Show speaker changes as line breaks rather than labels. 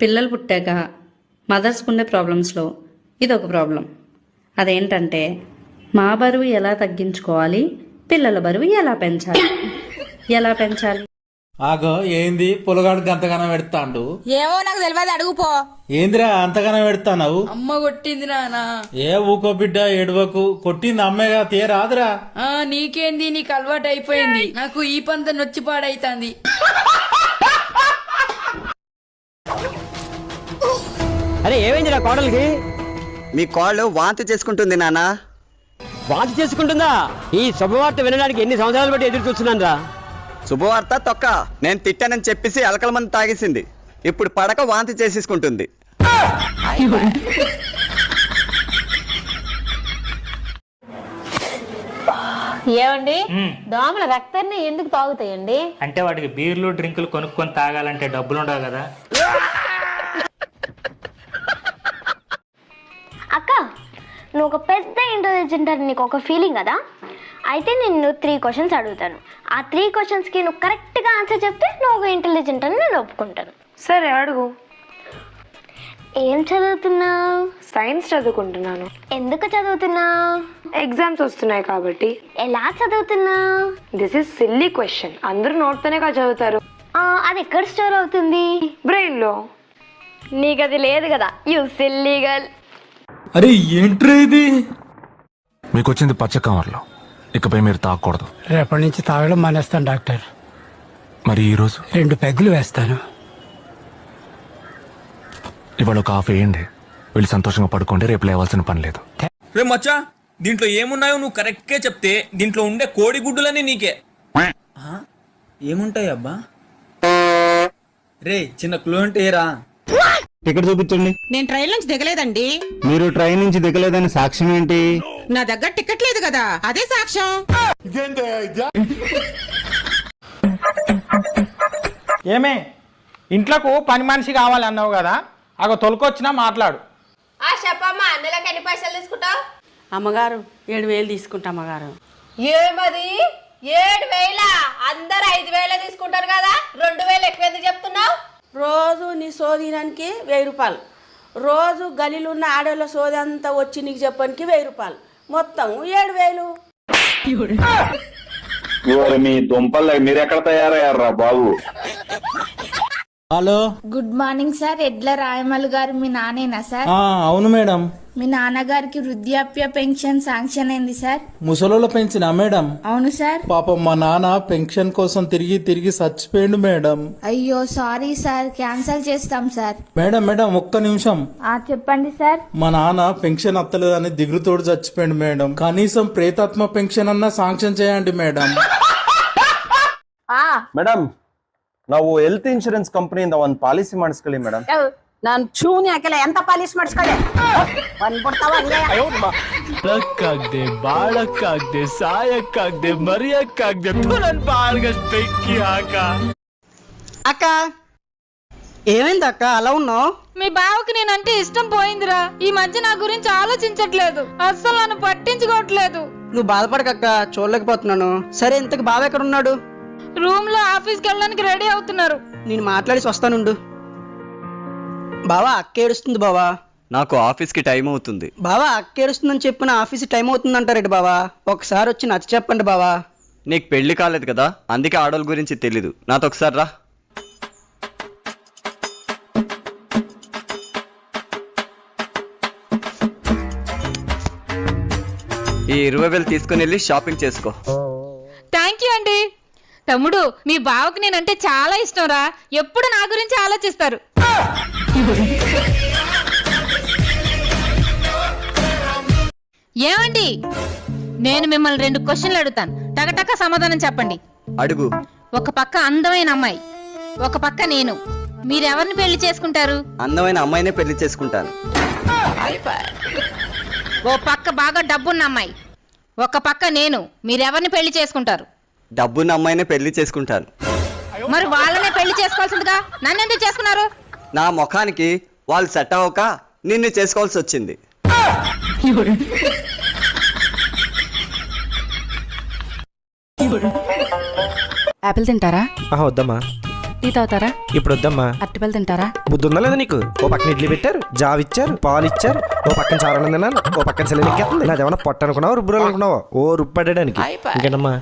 పిల్లలు పుట్టాక మదర్స్కు ఉండే ప్రాబ్లమ్స్లో ఇది ఒక ప్రాబ్లం అదేంటంటే మా బరువు ఎలా తగ్గించుకోవాలి? పిల్లల బరువు ఎలా పెంచాలి? ఎలా పెంచాలి?
ఆగో ఏంది? పొలగాడు గంతగానం పెడతాండు.
ఏమో నాకు తెలియదు అడుగుపో
ఏందిరా అంతగానం పెడతానవు
అమ్మ కొట్టింది నానా
ఏ ఊకో బిడ్డ ఎడవకు కొట్టింది అమ్మేగా తీరాదురా
ఆ నీకేంది? నీకు అలవాటు అయిపోయింది నాకు ఈ పంత నొచ్చి పాడైతాంది.
అరే ఏమైందిరా కోడలికి?
మీ కాళ్ళు వాంతి చేసుకుంటుంది నానా.
వాంతి చేసుకుంటుందా? ఈ శుభవార్త వినడానికి ఎన్ని సంవత్సరాలు బట్టి ఎదురు చూస్తున్నాను రా
శుభవార్త తొక్క. నేను తిట్టానని చెప్పేసి అలకల మంది తాగేసింది. ఇప్పుడు పడక వాంతి చేసేసుకుంటుంది.
ఏమండి? దోమల రక్తాన్ని ఎందుకు తాగుతాయండి?
అంటే వాటికి బీర్లు డ్రింకులు కొనుక్కొని తాగాలంటే డబ్బులు ఉండవు కదా.
నువ్వు ఒక పెద్ద ఇంటెలిజెంట్ అని నీకు ఒక ఫీలింగ్ కదా? అయితే నిన్ను త్రీ క్వశ్చన్స్ అడుగుతాను. ఆ త్రీ క్వశ్చన్స్కి నువ్వు కరెక్ట్గా ఆన్సర్ చెప్తే నువ్వు ఒక ఇంటెలిజెంట్ అని నేను ఒప్పుకుంటాను.
సరే అడుగు.
ఏం చదువుతున్నావు?
సైన్స్ చదువుకుంటున్నాను.
ఎందుకు చదువుతున్నావు?
ఎగ్జామ్స్ వస్తున్నాయి కాబట్టి.
ఎలా చదువుతున్నావు?
దిస్ ఇస్ సిల్లీ క్వశ్చన్ అందరూ నోట్తోనే కదా చదువుతారు.
అది ఎక్కడ స్టోర్ అవుతుంది?
బ్రెయిన్లో.
నీకు అది లేదు కదా. యూ సిల్లీ గర్ల్
అరే ఏంట్రా ఇది?
మీకు వచ్చింది పచ్చ కవర్లో. ఇకపై మీరు తాగకూడదు.
రేపటి నుంచి తాగడం మానేస్తాను డాక్టర్.
మరి ఈ రోజు?
రెండు పెగ్గులు వేస్తాను.
ఇవాళ ఒక హాఫ్ వేయండి. వెళ్ళి సంతోషంగా పడుకోండి రేపు లేవాల్సిన పని లేదు.
రే మచ్చా దీంట్లో ఏమున్నాయో నువ్వు కరెక్ట్గా చెప్తే దీంట్లో ఉండే కోడి గుడ్డులన్నీ నీకే. ఆ? ఏముంటాయి అబ్బా రే చిన్న క్లూ అంటే ఏరా?
టికెట్ చూపించండి.
నేను ట్రైన్ నుంచి దిగలేదండి.
మీరు ట్రైన్ నుంచి దిగలేదని సాక్ష్యం ఏంటి?
నా దగ్గర టికెట్ లేదు కదా అదే సాక్ష్యం.
ఏమే ఇంట్లోకు పని మనిషి కావాలన్నావు కదా అగో తొలకొచ్చినా మాట్లాడు.
చెప్పమ్మా నెలకు ఎన్ని పైసలు తీసుకుంటావు?
అమ్మగారు ఏడు వేలు తీసుకుంటా అమ్మగారు.
ఏమది? ఏడు వేల అందరు ఐదు వేలే తీసుకుంటారు కదా రెండు వేలు ఎక్కువ ఎందుకు చెప్తున్నావు
రోజు నీ సోదినానికి వెయ్యి రూపాయలు. రోజు గలీలు ఉన్న ఆడోళ్ళ సోది అంతా వచ్చి నీకు చెప్పడానికి వెయ్యి రూపాయలు. మొత్తం ఏడు వేలు.
మీ దుంపలు మీరు ఎక్కడ తయారయ్యారా బాబు?
Hello?
Good morning sir Edla Rayamal గారు మీ నానేనా సార్
అవును మేడం.
మీ నాన్నగారికి వృద్ధాప్య పెన్షన్ శాంక్షన్ అయింది సార్
ముసలోళ్ళ పెంచిన మేడం?
అవును సార్
పాపం మా నాన్న పెన్షన్ కోసం తిరిగి తిరిగి చచ్చిపోయిండు మేడం.
అయ్యో సారీ సార్ క్యాన్సిల్ చేస్తాం సార్
మేడం మేడం ఒక్క నిమిషం.
చెప్పండి సార్
మా నాన్న పెన్షన్ అత్తలేదని దిగురుతోడు చచ్చిపోయిండు మేడం. కనీసం ప్రేతాత్మ పెన్షన్ అన్నా శాంక్షన్ చేయండి మేడం.
మేడం ನಾವು ಹೆಲ್ತ್ ಇನ್ಶೂರೆನ್ಸ್ ಕಂಪನಿಯಿಂದ ಒಂದು ಪಾಲಿಸಿ ಮಾಡಿಸ್ಕೊಳ್ಳಿ ಮೇಡಮ್
ನಾನು ಚೂನಿ ಹಾಕಲ್ಲ ಎಂತ ಪಾಲಿಶ್ ಮಾಡಿಸ್ಕೊಳ್ಳಿ ಬಂದ್ಬಿಡ್ತಾವ
ಬಾಳಕ್ಕಾಗ್ದೆ ಬಾಳಕ್ಕಾಗ್ದೆ ಸಾಯಕ್ಕಾಗ್ದೆ ಮರಿಯಕ್ಕಾಗ್ದೆ ನನ್ ಬಾಳ್ಗಷ್ಟ್ ಬೆಂಕಿ ಹಾಕ
అక్క ఏమైంది అక్క అలా ఉన్నావు
మీ బావకి నేనంటే ఇష్టం పోయిందిరా ఈ మధ్య నా గురించి ఆలోచించట్లేదు అస్సలు నన్ను పట్టించుకోవట్లేదు
నువ్వు బాధపడకక్క చూడలేకపోతున్నాను సరే ఇంతకు బావ ఎక్కడ ఉన్నాడు
రూమ్లో ఆఫీస్కి వెళ్ళడానికి రెడీ అవుతున్నారు.
నేను మాట్లాడేసి వస్తానుండు. బావా అక్క ఏడుస్తుంది బావా.
నాకు ఆఫీస్కి టైం అవుతుంది.
బావా అక్క ఏడుస్తుందని చెప్పిన ఆఫీస్ టైం అవుతుంది అంటారేంటి బావా? ఒకసారి వచ్చి నచ్చ చెప్పండి బావా.
నీకు పెళ్ళి కాలేదు కదా అందుకే ఆడోళ్ళ గురించి తెలీదు. నాతో ఒకసారి రా. ఈ ఇరవై వేలు తీసుకుని వెళ్ళి షాపింగ్ చేసుకో.
థ్యాంక్ యూ అండి తమ్ముడు మీ బావకి నేనంటే చాలా ఇష్టం రా ఎప్పుడు నా గురించి ఆలోచిస్తారు? ఏమండి? నేను మిమ్మల్ని రెండు క్వశ్చన్లు అడుగుతాను. టకటక సమాధానం చెప్పండి.
అడుగు.
ఒక పక్క అందమైన అమ్మాయి ఒక పక్క నేను. మీరెవరిని పెళ్ళి చేసుకుంటారు?
అందమైన అమ్మాయినే పెళ్ళి చేసుకుంటాను.
ఓ పక్క బాగా డబ్బున్న అమ్మాయి ఒక పక్క నేను. మీరెవరిని పెళ్ళి చేసుకుంటారు?
డబ్బున్న అమ్మాయినే పెళ్ళి చేసుకుంటాను.
మరి వాళ్ళనే పెళ్ళి చేసుకోవాల్సిందిగా? నన్ను ఎందుకు చేసుకున్నారు?
నా ముఖానికి వాళ్ళు సెట్ అవ్వక నిన్ను చేసుకోవాల్సి వచ్చింది.
యాపిల్ తింటారా?
వద్దమ్మా.
టీ తాగుతారా?
ఇప్పుడు వద్దమ్మా
అరటిపళ్ళు తింటారా?
బుద్ధి ఉందా లేదా నీకు? ఓ పక్కన ఇడ్లీ పెట్టారు జావ్ ఇచ్చారు పాలు ఇచ్చారు ఓ పక్కన చారణం తిన్నాను ఓ పక్కన సెలవు ఎక్కేస్తుంది. నాదేమన్నా పొట్ట అనుకున్నావా రుబ్బురాలు అనుకున్నావా ఓ రుబ్బడడానికి ఇంకేనమ్మా